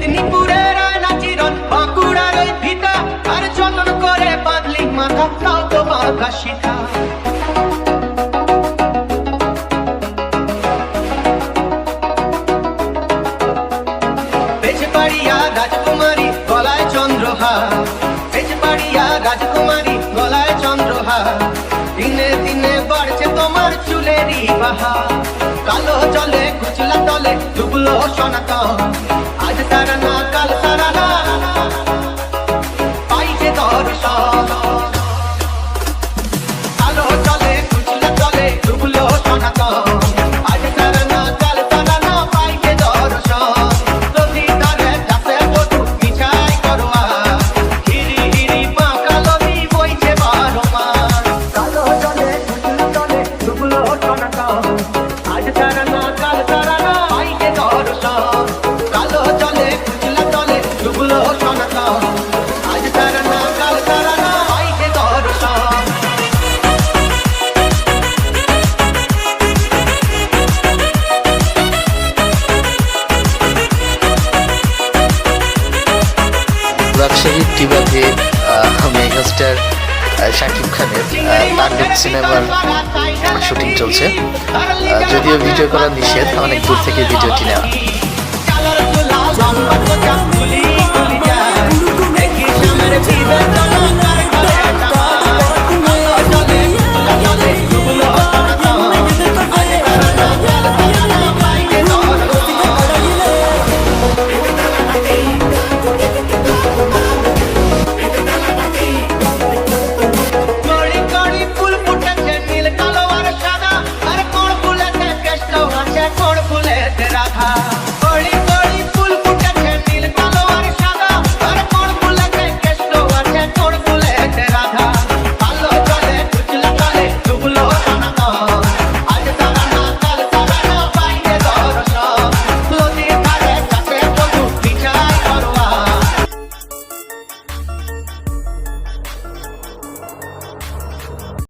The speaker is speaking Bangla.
মেদিনীপুরের আয়না চিরন, বাঁকুড়ার ওই আর যতন করে বাঁধলি মাথা, তাও তো বাঁধা বেজবাড়িয়া রাজকুমারী, গলায় চন্দ্রহার। বেজবাড়িয়া রাজকুমারী, গলায় চন্দ্রহার। দিনে দিনে বাড়ছে তোমার চুলেরই বাহার। কালো জলে কুচলা তলে ডুবলো সনাতন আজ তারা না কাল তারা না। রাজশাহীর টিবাতে মেগাস্টার শাকিব খানের তাণ্ডব সিনেমার শুটিং চলছে যদিও ভিডিও করা নিষেধ অনেক দূর থেকে ভিডিওটি নেওয়া